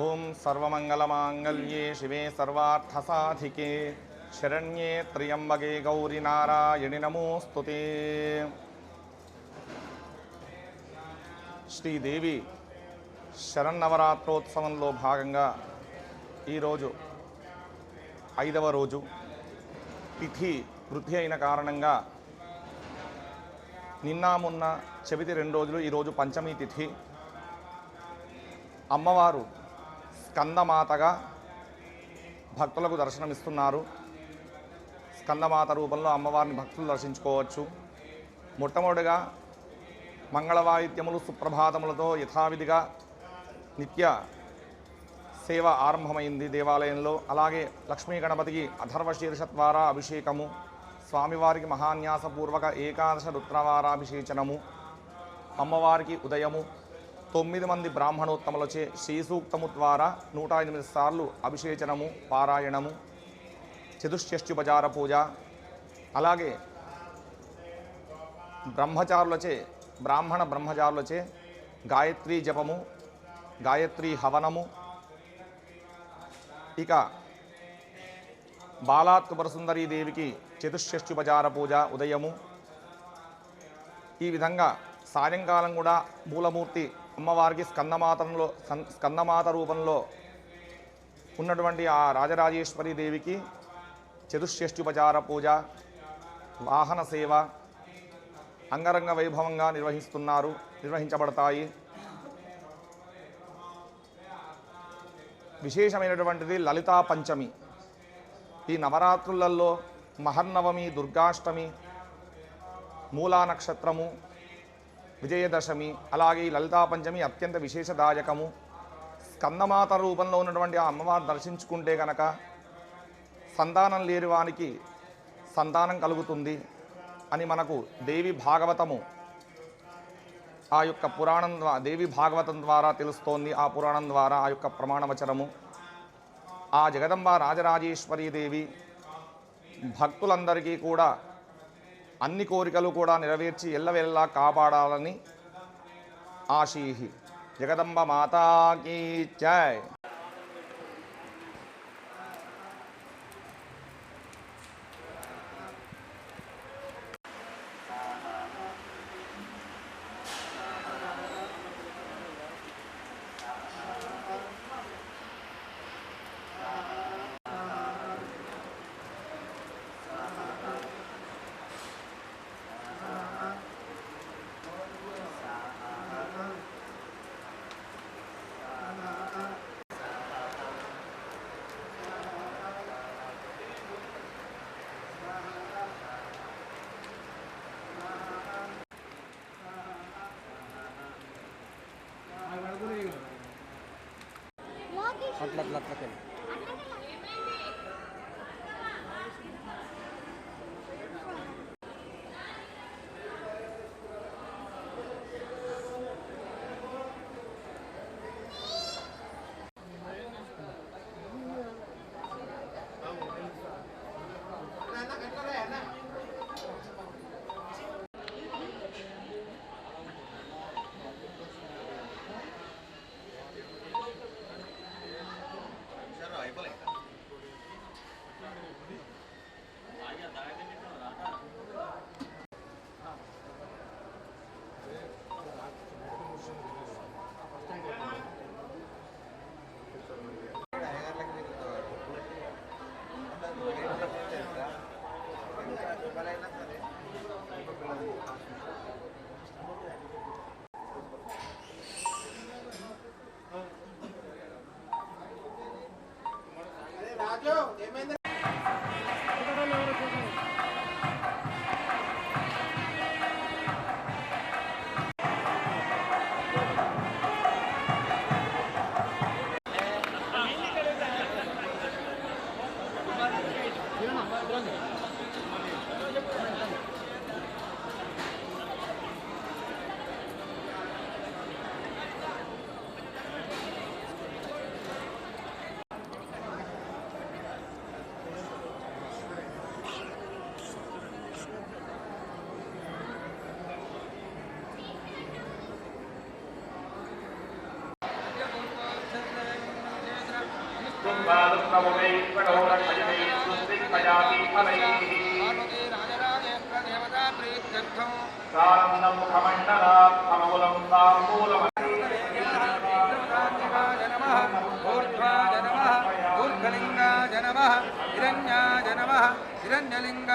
ఓం సర్వమంగళమాంగళ్యే శివే సర్వార్థసాధికే. శరణ్యే త్ర్యంబగే గౌరి నారాయణి నమోస్తుతే. శ్రీదేవి శరన్నవరాత్రోత్సవంలో భాగంగా ఈరోజు ఐదవ రోజు తిథి వృద్ధి అయిన కారణంగా నిన్న మొన్న చెబితి రెండు రోజులు ఈరోజు పంచమి తిథి. అమ్మవారు స్కందమాతగా భక్తులకు దర్శనమిస్తున్నారు. స్కందమాత రూపంలో అమ్మవారిని భక్తులు దర్శించుకోవచ్చు. మొట్టమొదటిగా మంగళవాయిద్యములు సుప్రభాతములతో యథావిధిగా నిత్య సేవ ఆరంభమైంది దేవాలయంలో. అలాగే లక్ష్మీ గణపతికి అథర్వశీర్ష ద్వారా అభిషేకము స్వామివారికి మహాన్యాసపూర్వక ఏకాదశ రుద్రవారాభిషేచనము అమ్మవారికి ఉదయము తొమ్మిది మంది బ్రాహ్మణోత్తములచే శ్రీసూక్తము ద్వారా నూట ఎనిమిది సార్లు అభిషేచనము పారాయణము చతుష్ష్యుపచార పూజ అలాగే బ్రహ్మచారులచే బ్రాహ్మణ బ్రహ్మచారులచే గాయత్రీ జపము గాయత్రీ హవనము ఇక బాలాత్కుపరసుందరీ దేవికి చతుష్షష్ట్యుపచార పూజ ఉదయము. ఈ విధంగా సాయంకాలం కూడా మూలమూర్తి అమ్మవారికి స్కందమాతంలో స్కందమాత రూపంలో ఉన్నటువంటి ఆ రాజరాజేశ్వరి దేవికి చతుష్షష్ట్యుపచార పూజ వాహన సేవ అంగరంగ వైభవంగా నిర్వహిస్తున్నారు నిర్వహించబడతాయి. విశేషమైనటువంటిది లలితా పంచమి. ఈ నవరాత్రులలో మహర్నవమి దుర్గాష్టమి మూలా నక్షత్రము విజయదశమి అలాగే లలితా పంచమి అత్యంత విశేషదాయకము. స్కందమాత రూపంలో ఉన్నటువంటి ఆ అమ్మవారు దర్శించుకుంటే కనుక సంతానం లేని వానికి సంతానం కలుగుతుంది అని మనకు దేవి భాగవతము ఆ యొక్క పురాణం ద్వారా దేవి భాగవతం ద్వారా తెలుస్తోంది. ఆ పురాణం ద్వారా ఆ యొక్క ప్రమాణవచనము. ఆ జగదంబ రాజరాజేశ్వరీ దేవి భక్తులందరికీ కూడా అన్ని కోరికలు కూడా నెరవేర్చి ఎల్లవెల్లా కాపాడాలని ఆశీహి. జగదంబ మాతాకి చాయ్ latlat latlatin. Gracias. పాదప్రభువై గౌరవై సృష్టి ప్రజాతి ఫలై ముఖమండలామూలం తాంబూలం ఊర్ధ్వాజ నమ ఊర్ధలింగాజ హిరణ్యలింగ